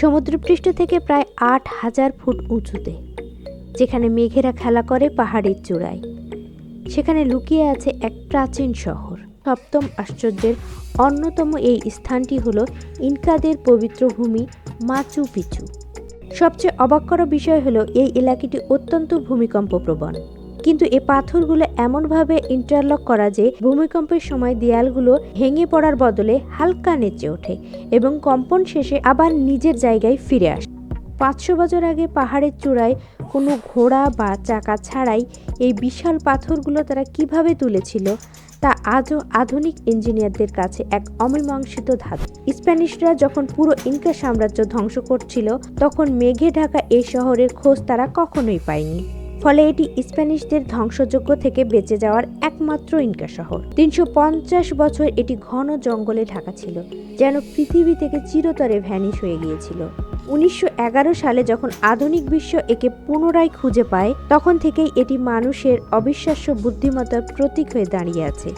সমুদ্রপৃষ্ঠ থেকে প্রায় আট হাজার ফুট উঁচুতে, যেখানে মেঘেরা খেলা করে পাহাড়ের চূড়ায়। সেখানে লুকিয়ে আছে এক প্রাচীন শহর। সপ্তম আশ্চর্যের অন্যতম এই স্থানটি হলো ইনকাদের পবিত্র ভূমি মাচু পিচু। সবচেয়ে অবাক করা বিষয় হলো, এই এলাকাটি অত্যন্ত ভূমিকম্প প্রবণ কিন্তু এ পাথরগুলো এমনভাবে ইন্টারলক করা যে ভূমিকম্পের সময় দেয়ালগুলো ভেঙে পড়ার বদলে হালকা নেচে ওঠে এবং কম্পন শেষে আবার নিজের জায়গায় ফিরে আসে। পাঁচশো বছর আগে পাহাড়ের চূড়ায় কোনো ঘোড়া বা চাকা ছাড়াই এই বিশাল পাথরগুলো তারা কীভাবে তুলেছিল, তা আজও আধুনিক ইঞ্জিনিয়ারদের কাছে এক অমীমাংসিত ধাতু। স্প্যানিশরা যখন পুরো ইনকা সাম্রাজ্য ধ্বংস করছিল, তখন মেঘে ঢাকা এই শহরের খোঁজ তারা কখনোই পায়নি। ফলে এটি স্প্যানিশদের ধ্বংসযোগ্য থেকে বেঁচে যাওয়ার একমাত্র ইনকা শহর। তিনশো পঞ্চাশ বছর এটি ঘন জঙ্গলে ঢাকা ছিল, যেন পৃথিবী থেকে চিরতরে ভ্যানিশ হয়ে গিয়েছিল। উনিশশো এগারো সালে যখন আধুনিক বিশ্ব একে পুনরায় খুঁজে পায়, তখন থেকেই এটি মানুষের অবিশ্বাস্য বুদ্ধিমত্তার প্রতীক হয়ে দাঁড়িয়ে আছে।